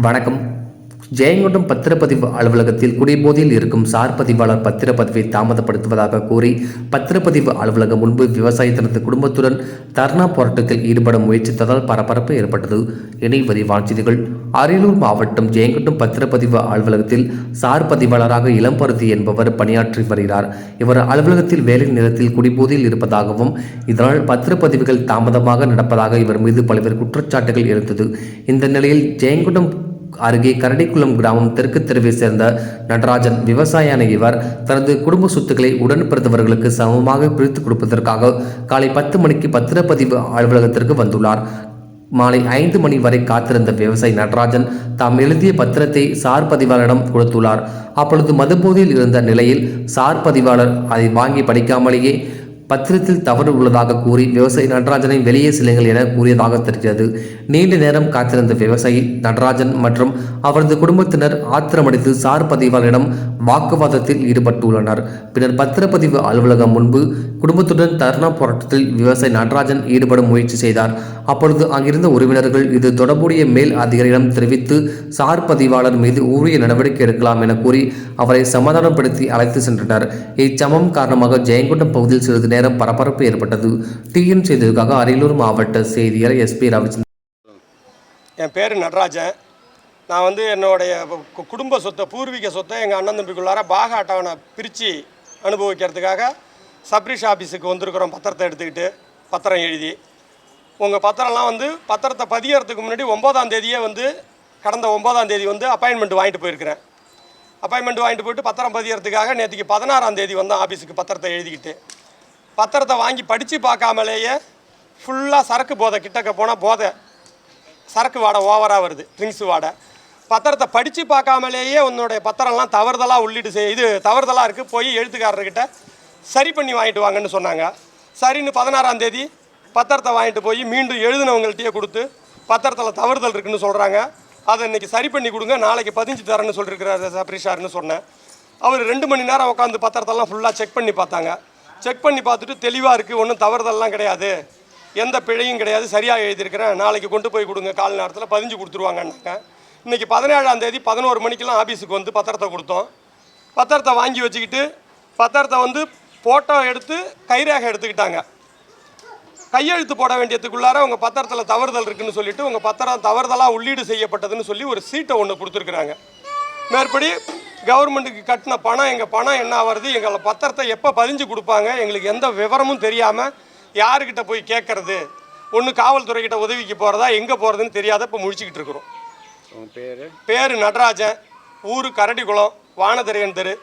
வணக்கம். ஜெயங்கொண்டம் பத்திரப்பதிவு அலுவலகத்தில் குடிபோதையில் இருக்கும் சார் பதிவாளர் பத்திரப்பதிவை தாமதப்படுத்துவதாக கூறி பத்திரப்பதிவு அலுவலகம் முன்பு விவசாயி தனது குடும்பத்துடன் தர்ணா போராட்டத்தில் ஈடுபட முயற்சித்ததால் பரபரப்பு ஏற்பட்டது. இணை வரிவான் செய்திகள். அரியலூர் மாவட்டம் ஜெயங்கொண்டம் பத்திரப்பதிவு அலுவலகத்தில் சார் பதிவாளராக இளம்பருதி என்பவர் பணியாற்றி வருகிறார். இவர் அலுவலகத்தில் வேலை நேரத்தில் குடிபோதையில் இருப்பதாகவும் இதனால் பத்திரப்பதிவுகள் தாமதமாக நடப்பதாக இவர் மீது பல்வேறு குற்றச்சாட்டுகள் இருந்தது இந்த நிலையில் ஜெயங்கொண்டம் அருகே கரடிக்குளம் கிராமம் தெற்கு தெருவை சேர்ந்த நடராஜன் விவசாயான இவர் தனது குடும்ப சொத்துக்களை உடன் பிறந்தவர்களுக்கு சமமாக பிரித்து கொடுப்பதற்காக காலை பத்து மணிக்கு பத்திரப்பதிவு அலுவலகத்திற்கு வந்துள்ளார். மாலை ஐந்து மணி வரை காத்திருந்த விவசாயி நடராஜன் தாம் எழுதிய பத்திரத்தை சார் பதிவாளரிடம் கொடுத்துள்ளார். அப்பொழுது மதுபோதையில் இருந்த நிலையில் சார் பதிவாளர் அதை வாங்கி படிக்காமலேயே பத்திரத்தில் தவறு உள்ளதாக கூறி விவசாயி நடராஜனை வெளியே செல்லுங்கள் என கூறியதாக தெரிகிறது. நீண்ட நேரம் காத்திருந்த விவசாயி நடராஜன் மற்றும் அவரது குடும்பத்தினர் ஆத்திரமடைந்து சார் பதிவாளரிடம் வாக்குவாதத்தில் ஈடுபட்டுள்ளனர். பின்னர் பத்திரப்பதிவு அலுவலகம் முன்பு குடும்பத்துடன் தர்ணா போராட்டத்தில் விவசாயி நடராஜன் ஈடுபட முயற்சி செய்தார். அப்பொழுது அங்கிருந்த உறவினர்கள் இது தொடர்புடைய மேல் அதிகாரியிடம் தெரிவித்து சார் பதிவாளர் மீது உரிய நடவடிக்கை எடுக்கலாம் என கூறி அவரை சமாதானப்படுத்தி அழைத்து சென்றனர். இச்சம்பவம் காரணமாக ஜெயங்கொண்டம் பகுதியில் சிறிது நேரம் பரபரப்பு ஏற்பட்டது. டிஎன் செய்திகளுக்காக அரியலூர் மாவட்ட செய்தியாளர் எஸ்பி ரவிச்சந்திரன். என் பேர் நடராஜன். நான் வந்து என்னுடைய கு- குடும்ப சொத்தை பூர்வீக சொத்தை எங்கள் அண்ணன் தம்பிக்குள்ளார பாக அட்டவணை பிரித்து அனுபவிக்கிறதுக்காக சப்ரிஷ் ஆஃபீஸுக்கு வந்திருக்கிறோம் பத்திரத்தை எடுத்துக்கிட்டு பத்திரம் எழுதி. உங்கள் பத்திரம்லாம் வந்து பத்திரத்தை பதியறதுக்கு முன்னாடி ஒம்போதாம் தேதியே வந்து கடந்த ஒம்போதாம் தேதி வந்து அப்பாயின்மெண்ட் வாங்கிட்டு போயிருக்கிறேன். அப்பாயின்மெண்ட் வாங்கிட்டு போயிட்டு பத்திரம் பதியறதுக்காக நேற்றுக்கு பதினாறாம் தேதி வந்தேன் ஆஃபீஸுக்கு பத்திரத்தை எழுதிக்கிட்டு பத்திரத்தை வாங்கி படித்து பார்க்காமலேயே ஃபுல்லாக சரக்கு போதை கிட்டக்க போனால் போதை. சரக்கு வாடை ஓவராக வருது ட்ரிங்க்ஸ் வாடை. பத்திரத்தை படித்து பார்க்காமலேயே உன்னுடைய பத்திரம்லாம் தவறுதலாக உள்ளீடு செய் இது தவறுதலாக இருக்குது போய் எழுத்துக்காரர்கிட்ட சரி பண்ணி வாங்கிட்டு வாங்கன்னு சொன்னாங்க. சரின்னு பதினாறாம் தேதி பத்திரத்தை வாங்கிட்டு போய் மீண்டும் எழுதினவங்கள்ட்டயே கொடுத்து பத்திரத்தில் தவறுதல் இருக்குன்னு சொல்கிறாங்க அதை இன்னைக்கு சரி பண்ணி கொடுங்க நாளைக்கு பதிஞ்சு தரேன்னு சொல்லியிருக்கிறாரு சப்ரிஷார்னு சொன்னேன். அவர் ரெண்டு மணி நேரம் உட்காந்து பத்திரத்தெல்லாம் ஃபுல்லாக செக் பண்ணி பார்த்தாங்க. செக் பண்ணி பார்த்துட்டு தெளிவாக இருக்குது ஒன்றும் தவறுதல்லாம் கிடையாது. எந்த பிழையும் கிடையாது சரியாக எழுதியிருக்கிறேன். நாளைக்கு கொண்டு போய் கொடுங்க கால நேரத்தில் பதிஞ்சு கொடுத்துருவாங்கன்னாங்க. இன்றைக்கி பதினேழாம் தேதி பதினோரு மணிக்கெலாம் ஆஃபீஸுக்கு வந்து பத்திரத்தை கொடுத்தோம். பத்திரத்தை வாங்கி வச்சுக்கிட்டு பத்திரத்தை வந்து ஃபோட்டோ எடுத்து கைரேகை எடுத்துக்கிட்டாங்க. கையெழுத்து போட வேண்டியதுக்குள்ளார உங்கள் பத்திரத்தில் தவறுதல் இருக்குன்னு சொல்லிட்டு உங்கள் பத்திரம் தவறுதலாக உள்ளீடு செய்யப்பட்டதுன்னு சொல்லி ஒரு சீட்டை ஒன்று கொடுத்துருக்குறாங்க. மேற்படி கவர்மெண்ட்டுக்கு கட்டின பணம் எங்கள் பணம் என்ன ஆகிறது எங்களை பத்திரத்தை எப்போ பதிஞ்சு கொடுப்பாங்க எங்களுக்கு எந்த விவரமும் தெரியாமல் யாருக்கிட்ட போய் கேட்கறது ஒன்று காவல்துறைக்கிட்ட உதவிக்கு போகிறதா எங்கே போகிறதுன்னு தெரியாத இப்போ முழிச்சுக்கிட்டு இருக்கிறோம். பேர்? பேர் நடராஜன் ஊர் கரடிக்குளம் வானதிரையன் தெரு.